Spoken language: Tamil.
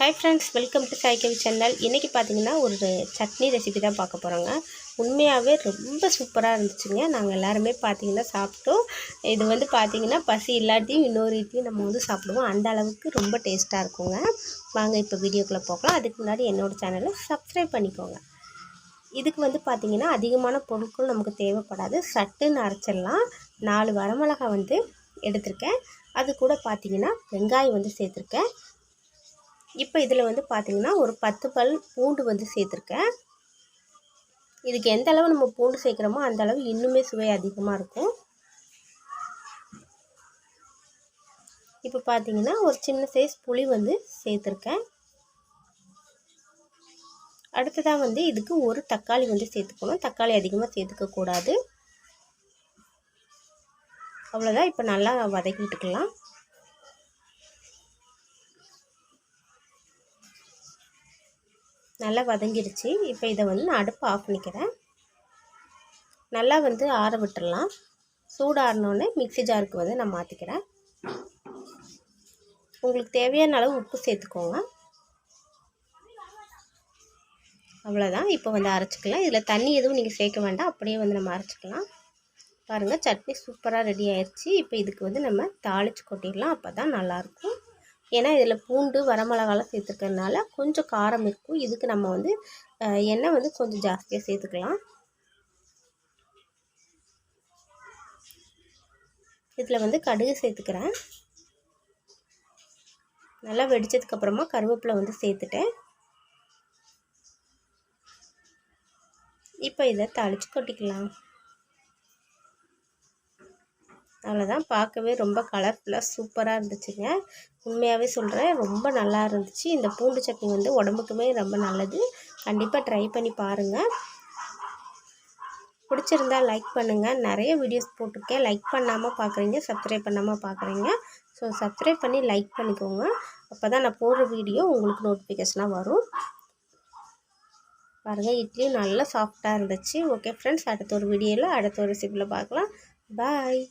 Hi friends welcome to Saikavi channel இன்றைக்கி பார்த்தீங்கன்னா ஒரு சட்னி ரெசிபி தான் பார்க்க போகிறோங்க உண்மையாகவே ரொம்ப சூப்பராக இருந்துச்சுங்க. நாங்கள் எல்லாருமே பார்த்தீங்கன்னா சாப்பிட்டோம். இது வந்து பார்த்தீங்கன்னா பசி இல்லாட்டியும் இன்னொரு இட்லியும் நம்ம வந்து சாப்பிடுவோம். அந்த அளவுக்கு ரொம்ப டேஸ்ட்டாக இருக்குங்க. வாங்க இப்போ வீடியோக்குள்ளே போகலாம். அதுக்கு முன்னாடி என்னோடய சேனலை சப்ஸ்கிரைப் பண்ணிக்கோங்க. இதுக்கு வந்து பார்த்திங்கன்னா அதிகமான பொருட்கள் நமக்கு தேவைப்படாது. சட்டுன்னு அரைச்சிடலாம். நாலு வரமிளகாய் வந்து எடுத்திருக்கேன். அது கூட பார்த்திங்கன்னா வெங்காயம் வந்து சேர்த்துருக்கேன். இப்போ இதில் வந்து பார்த்திங்கன்னா ஒரு பத்து பல் பூண்டு வந்து சேர்த்துருக்கேன். இதுக்கு எந்த அளவு நம்ம பூண்டு சேர்க்குறோமோ அந்த அளவு இன்னுமே சுவை அதிகமாக இருக்கும். இப்போ பார்த்தீங்கன்னா ஒரு சின்ன சைஸ் புளி வந்து சேர்த்துருக்கேன். அடுத்ததாக வந்து இதுக்கு ஒரு தக்காளி வந்து சேர்த்துக்கணும். தக்காளி அதிகமாக சேர்த்துக்கக்கூடாது அவ்வளோதான் இப்போ நல்லா வதக்கி நல்லா வதங்கிடுச்சு இப்போ இதை வந்து நான் அடுப்பு ஆஃப் பண்ணிக்கிறேன். நல்லா வந்து ஆற விட்டுடலாம் சூடாறினோடனே மிக்சி ஜாருக்கு வந்து நான் மாற்றிக்கிறேன் உங்களுக்கு தேவையான அளவு உப்பு சேர்த்துக்கோங்க. அவ்வளோதான் இப்போ வந்து அரைச்சிக்கலாம். இதில் தண்ணி எதுவும் நீங்கள் சேர்க்க வேண்டாம். அப்படியே வந்து நம்ம அரைச்சிக்கலாம். பாருங்கள் சட்னி சூப்பராக ரெடி ஆயிடுச்சு இப்போ இதுக்கு வந்து நம்ம தாளித்து கொட்டிடலாம். அப்போ தான் நல்லாயிருக்கும். ஏன்னா இதில் பூண்டு வரமிளகாலாம் சேர்த்துருக்கறதுனால கொஞ்சம் காரம் இருக்கும். இதுக்கு நம்ம வந்து எண்ணெய் வந்து கொஞ்சம் ஜாஸ்தியாக சேர்த்துக்கலாம். இதில் வந்து கடுகு சேர்த்துக்கிறேன். நல்லா வெடித்ததுக்கப்புறமா கருவேப்பிலை வந்து சேர்த்துட்டேன். இப்போ இதை தாளித்து கொட்டிக்கலாம். அவ்வளோதான் பார்க்கவே ரொம்ப கலர்ஃபுல்லாக சூப்பராக இருந்துச்சுங்க. உண்மையாகவே சொல்கிறேன் ரொம்ப நல்லா இருந்துச்சு. இந்த பூண்டு சட்னி வந்து உடம்புக்குமே ரொம்ப நல்லது. கண்டிப்பாக ட்ரை பண்ணி பாருங்கள் பிடிச்சிருந்தா லைக் பண்ணுங்கள் நிறைய வீடியோஸ் போட்டிருக்கேன். லைக் பண்ணாமல் பார்க்குறீங்க சப்ஸ்கிரைப் பண்ணாமல் பார்க்குறீங்க ஸோ சப்ஸ்கிரைப் பண்ணி லைக் பண்ணிக்கோங்க. அப்போ தான் நான் போடுற வீடியோ உங்களுக்கு நோட்டிஃபிகேஷனாக வரும். பாருங்கள் இட்லியும் நல்லா சாஃப்டாக இருந்துச்சு. ஓகே ஃப்ரெண்ட்ஸ் அடுத்த ஒரு வீடியோவில் அடுத்த ஒரு ரெசிபியில் பார்க்கலாம். பாய்